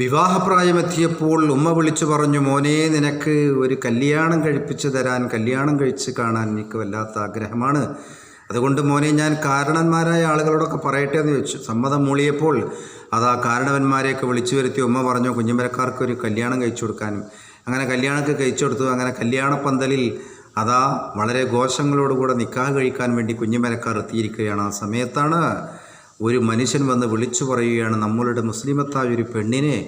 വിവാഹപ്രായമെത്തിയപ്പോൾ ഉമ്മ വിളിച്ചു പറഞ്ഞു മോനെ നിനക്ക് ഒരു കല്യാണം കഴിപ്പിച്ചു തരാൻ കല്യാണം കഴിച്ച് കാണാൻ എനിക്ക് വല്ലാത്ത ആഗ്രഹമാണ്. അതുകൊണ്ട് മോനെ ഞാൻ കാരണന്മാരായ ആളുകളോടൊക്കെ പറയട്ടെ എന്ന് ചോദിച്ചു. സമ്മതം മൂളിയപ്പോൾ അത് ആ കാരണവന്മാരെയൊക്കെ വിളിച്ചു വരുത്തി ഉമ്മ പറഞ്ഞു കുഞ്ഞുമരക്കാർക്ക് ഒരു കല്യാണം കഴിച്ചു കൊടുക്കാനും അങ്ങനെ കല്യാണമൊക്കെ കഴിച്ചു കൊടുത്തു അങ്ങനെ കല്യാണ പന്തലിൽ അതാ വളരെ ഘോഷങ്ങളോടുകൂടെ നിക്കാഹ് കഴിക്കാൻ വേണ്ടി കുഞ്ഞുമരക്കാർ എത്തിയിരിക്കുകയാണ്. ആ സമയത്താണ് ഒരു മനുഷ്യൻ വന്ന് വിളിച്ചു പറയുകയാണ് നമ്മളുടെ മുസ്ലിമത്തായ ഒരു പെണ്ണിനെ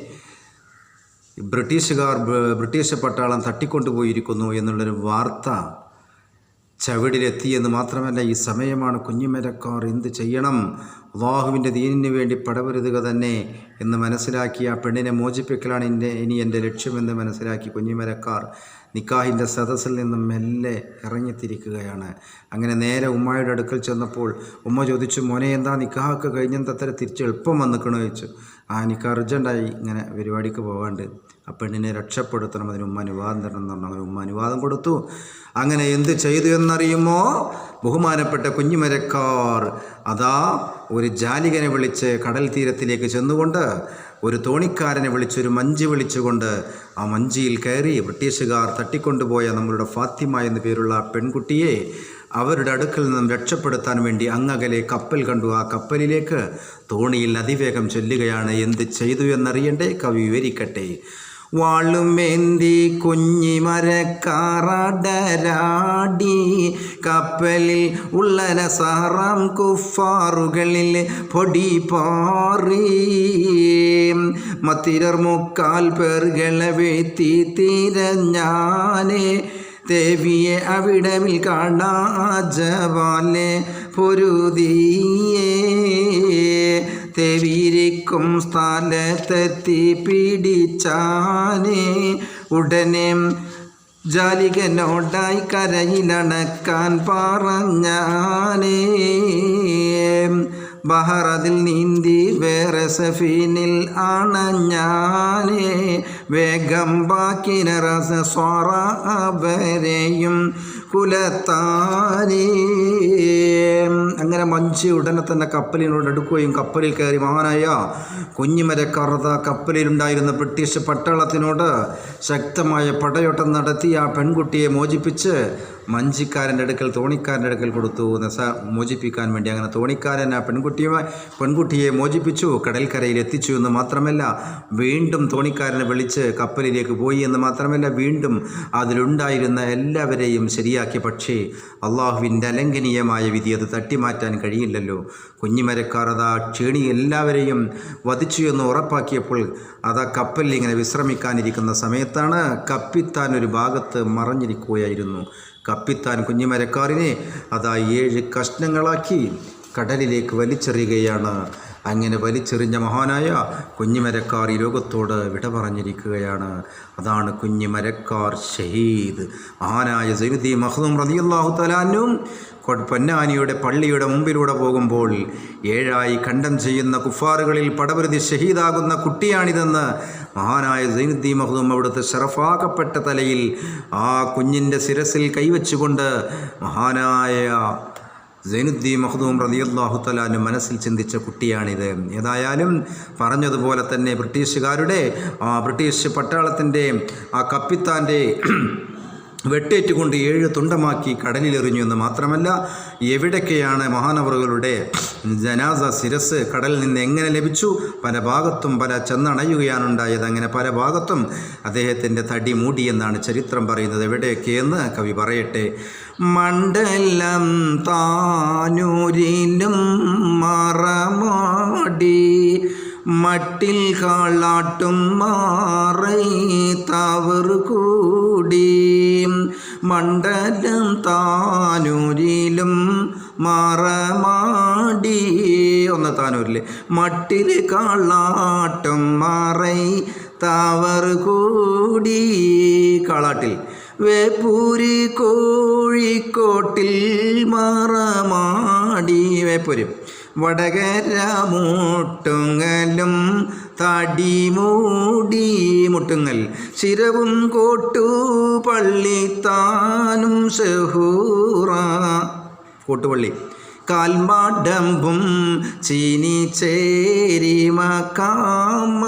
ബ്രിട്ടീഷുകാർ ബ്രിട്ടീഷ് പട്ടാളം തട്ടിക്കൊണ്ടുപോയിരിക്കുന്നു എന്നുള്ളൊരു വാർത്ത ചവിടിലെത്തിയെന്ന് മാത്രമല്ല ഈ സമയമാണ് കുഞ്ഞുമരക്കാർ എന്ത് ചെയ്യണം? അള്ളാഹുവിന്റെ ദീനിന് വേണ്ടി പടവരുതുക തന്നെ എന്ന് മനസ്സിലാക്കി ആ പെണ്ണിനെ മോചിപ്പിക്കലാണ് എന്റെ ഇനി എന്റെ ലക്ഷ്യമെന്ന് മനസ്സിലാക്കി കുഞ്ഞിമരക്കാർ നിക്കാഹിന്റെ സദസ്സിൽ നിന്നും മെല്ലെ ഇറങ്ങിത്തിരിക്കുകയാണ്. അങ്ങനെ നേരെ ഉമ്മയുടെ അടുക്കൽ ചെന്നപ്പോൾ ഉമ്മ ചോദിച്ചു മോനെ എന്താ നിക്കാഹൊക്കെ കഴിഞ്ഞെന്തത്ര തിരിച്ച് എളുപ്പം വന്നിക്കണോ? ചോദിച്ചു. ആ എനിക്ക് അർജന്റായി ഇങ്ങനെ പരിപാടിക്ക് പോകാണ്ട്. ആ പെണ്ണിനെ രക്ഷപ്പെടുത്തണം അതിന് ഉമ്മ അനുവാദം തരണം എന്ന് പറഞ്ഞു. ഉമ്മ അനുവാദം കൊടുത്തു. അങ്ങനെ എന്ത് ചെയ്തു എന്നറിയുമോ? ബഹുമാനപ്പെട്ട കുഞ്ഞുമരക്കാർ അതാ ഒരു ജാലികനെ വിളിച്ച് കടൽ തീരത്തിലേക്ക് ചെന്നുകൊണ്ട് ഒരു തോണിക്കാരനെ വിളിച്ചൊരു മഞ്ചി വിളിച്ചുകൊണ്ട് ആ മഞ്ചിയിൽ കയറി ബ്രിട്ടീഷുകാർ തട്ടിക്കൊണ്ടുപോയ നമ്മളുടെ ഫാത്തിമ എന്നു പേരുള്ള പെൺകുട്ടിയെ അവരുടെ അടുക്കൽ നിന്നും രക്ഷപ്പെടുത്താൻ വേണ്ടി അങ്ങകലെ കപ്പൽ കണ്ടു. ആ കപ്പലിലേക്ക് തോണിയിൽ അതിവേഗം ചൊല്ലുകയാണ് എന്ത് ചെയ്തു എന്നറിയണ്ടേ? കവി വിവരിക്കട്ടെ. വാളുമേന്തി കുഞ്ഞി മരക്കാറടരാടി കപ്പലിൽ ഉള്ളന സാറാം കുഫാറുകളിൽ പൊടി പാറി. മത്തിരർ മുക്കാൽ പേർകളെ വീഴ്ത്തി തിരഞ്ഞാനേ. ദേവിയെ അവിടമിൽ കാണാജവാലെ പൊരുതിയേ. ദേവിയിരിക്കും സ്ഥലത്തെത്തി പിടിച്ചാനേ. ഉടനെ ജാലികനോടായി കരയിലണക്കാൻ പറഞ്ഞാനേ. ബഹറതിൽ നീന്തി വേറെ സഫീനിൽ അണഞ്ഞാനേ. വേഗം ബാക്കി നറസ സ്വാറ അവരെയും കുലത്താനേ. അങ്ങനെ മഞ്ചി ഉടനെ തന്നെ കപ്പലിനോട് അടുക്കുകയും കപ്പലിൽ കയറി മഹാനായ കുഞ്ഞിമരക്കാറത കപ്പലിലുണ്ടായിരുന്ന ബ്രിട്ടീഷ് പട്ടാളത്തിനോട് ശക്തമായ പടയോട്ടം നടത്തി ആ പെൺകുട്ടിയെ മോചിപ്പിച്ച് മഞ്ചിക്കാരന്റെ അടുക്കൽ തോണിക്കാരന്റെ അടുക്കൽ കൊടുത്തു. നസ മോചിപ്പിക്കാൻ വേണ്ടി അങ്ങനെ തോണിക്കാരൻ ആ പെൺകുട്ടിയെ പെൺകുട്ടിയെ മോചിപ്പിച്ചു. കടൽക്കരയിൽ എത്തിച്ചു എന്ന് മാത്രമല്ല വീണ്ടും തോണിക്കാരനെ വിളിച്ച് കപ്പലിലേക്ക് പോയി എന്ന് മാത്രമല്ല വീണ്ടും അതിലുണ്ടായിരുന്ന എല്ലാവരെയും ശരിയാക്കി. പക്ഷേ അള്ളാഹുവിന്റെ അലംഘനീയമായ വിധി അത് തട്ടിമാറ്റാൻ കഴിയില്ലല്ലോ. കുഞ്ഞിമരക്കാർ അതാ ക്ഷീണി എല്ലാവരെയും വധിച്ചു എന്ന് ഉറപ്പാക്കിയപ്പോൾ അതാ കപ്പലിൽ ഇങ്ങനെ വിശ്രമിക്കാനിരിക്കുന്ന സമയത്താണ് കപ്പിത്താൻ ഒരു ഭാഗത്ത് മറഞ്ഞിരിക്കുകയായിരുന്നു. കപ്പിത്താൻ കുഞ്ഞിമരക്കാറിനെ അതാ ഏഴ് കഷ്ണങ്ങളാക്കി കടലിലേക്ക് വലിച്ചെറിയുകയാണ്. അങ്ങനെ വലിച്ചെറിഞ്ഞ മഹാനായ കുഞ്ഞിമരക്കാർ ഈ ലോകത്തോട് വിട പറഞ്ഞിരിക്കുകയാണ്. അതാണ് കുഞ്ഞിമരക്കാർ ഷഹീദ്. മഹാനായ സൈനുദ്ദീൻ മഹദൂം റതിയല്ലാഹു തലാനും പൊന്നാനിയുടെ പള്ളിയുടെ മുമ്പിലൂടെ പോകുമ്പോൾ ഏഴായി ഖണ്ഡം ചെയ്യുന്ന കുഫാറുകളിൽ പടവരുതി ഷഹീദാകുന്ന കുട്ടിയാണിതെന്ന് മഹാനായ സൈനുദ്ദീൻ മഹദൂം അവിടുത്തെ ഷറഫാക്കപ്പെട്ട തലയിൽ ആ കുഞ്ഞിന്റെ ശിരസിൽ കൈവച്ചുകൊണ്ട് മഹാനായ സൈനുദ്ദീൻ മഹദൂം റലിയല്ലാഹു തലാന്റെ മനസ്സിൽ ചിന്തിച്ച കുട്ടിയാണിത്. ഏതായാലും പറഞ്ഞതുപോലെ തന്നെ ബ്രിട്ടീഷുകാരുടെ ബ്രിട്ടീഷ് പട്ടാളത്തിന്റെ ആ കപ്പിത്താന്റെ വെട്ടേറ്റുകൊണ്ട് ഏഴ് തുണ്ടമാക്കി കടലിലെറിഞ്ഞു എന്ന് മാത്രമല്ല എവിടൊക്കെയാണ് മഹാനവറുകളുടെ ജനാസ ശിരസ്? കടലിൽ നിന്ന് എങ്ങനെ ലഭിച്ചു? പല ഭാഗത്തും പല ചെന്നണയുകയാണുണ്ടായത്. അങ്ങനെ പല ഭാഗത്തും അദ്ദേഹത്തിന്റെ തടി മൂടി എന്നാണ് ചരിത്രം പറയുന്നത്. എവിടെയൊക്കെയെന്ന് കവി പറയട്ടെ. മണ്ഡലം താനൂരിലും മറമാടി മട്ടിൽ കാളാട്ടും മാറൈ തവർ കൂടി മണ്ഡലം താനൂരിലും മറമാടി. ഒന്ന് താനൂരിൽ മട്ടിൽ കാളാട്ടും മാറൈ തവർ കൂടി. കാളാട്ടിൽ. വേപ്പൂരി കോഴിക്കോട്ടിൽ മറമാടി. വേപ്പൂരും. വടകര മുട്ടുങ്ങലും തടിമൂടി മുട്ടുങ്ങൽ. ശിരവും കോട്ടു പള്ളി താനും ഷഹൂറ. കോട്ടുപള്ളി. കാൽമാടമ്പും ചീനി ചേരി മക്കാമ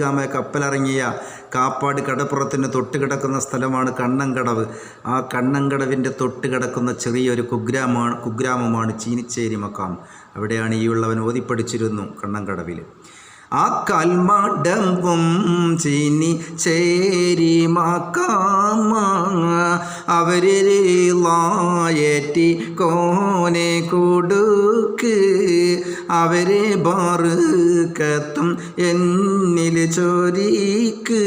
കാമ കപ്പലിറങ്ങിയ കാപ്പാട് കടപ്പുറത്തിന് തൊട്ട് കിടക്കുന്ന സ്ഥലമാണ് കണ്ണങ്കടവ്. ആ കണ്ണങ്കടവിന്റെ തൊട്ട് കിടക്കുന്ന ചെറിയൊരു കുഗ്രാമാണ് കുഗ്രാമമാണ് ചീനിച്ചേരി മക്കാം അവിടെയാണ് ഈ ഉള്ളവൻ ഓതിപ്പടിച്ചിരുന്നു കണ്ണങ്കടവിൽ. ആ കൽമടമ്പും ചീനി ചേരി മാക്കാമ. അവരിലായേറ്റി കോനെ കൊടുക്ക്. അവരെ ബാറുക്കത്തും എന്നിൽ ചോരിക്ക്.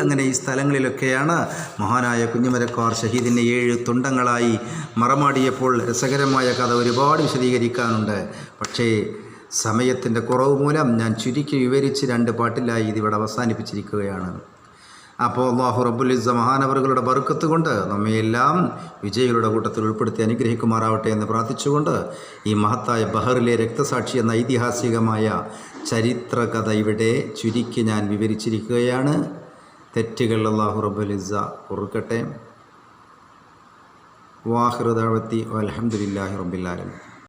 അങ്ങനെ ഈ സ്ഥലങ്ങളിലൊക്കെയാണ് മഹാനായ കുഞ്ഞുമരക്കാർ ഷഹീദിന്റെ ഏഴ് തുണ്ടങ്ങളായി മറമാടിയപ്പോൾ രസകരമായ കഥ ഒരുപാട് വിശദീകരിക്കാനുണ്ട്. പക്ഷേ സമയത്തിന്റെ കുറവ് മൂലം ഞാൻ ചുരുക്കി വിവരിച്ച് രണ്ട് പാട്ടിലായി ഇതിവിടെ അവസാനിപ്പിച്ചിരിക്കുകയാണ്. അപ്പോൾ അള്ളാഹു റബ്ബുലിസ മഹാനവറുകളുടെ ബറുക്കത്ത് കൊണ്ട് നമ്മയെല്ലാം വിജയികളുടെ കൂട്ടത്തിൽ ഉൾപ്പെടുത്തി അനുഗ്രഹിക്കുമാറാവട്ടെ എന്ന് പ്രാർത്ഥിച്ചുകൊണ്ട് ഈ മഹത്തായ ബഹറിലെ രക്തസാക്ഷി എന്ന ഐതിഹാസികമായ ചരിത്രകഥ ഇവിടെ ചുരുക്കി ഞാൻ വിവരിച്ചിരിക്കുകയാണ്. തെറ്റുകൾ അള്ളാഹു റബ്ബുലിസ പൊറുക്കട്ടെ. വാഹൃദാവത്തി അലഹമുല്ലാഹി റബ്ബില്ലാലും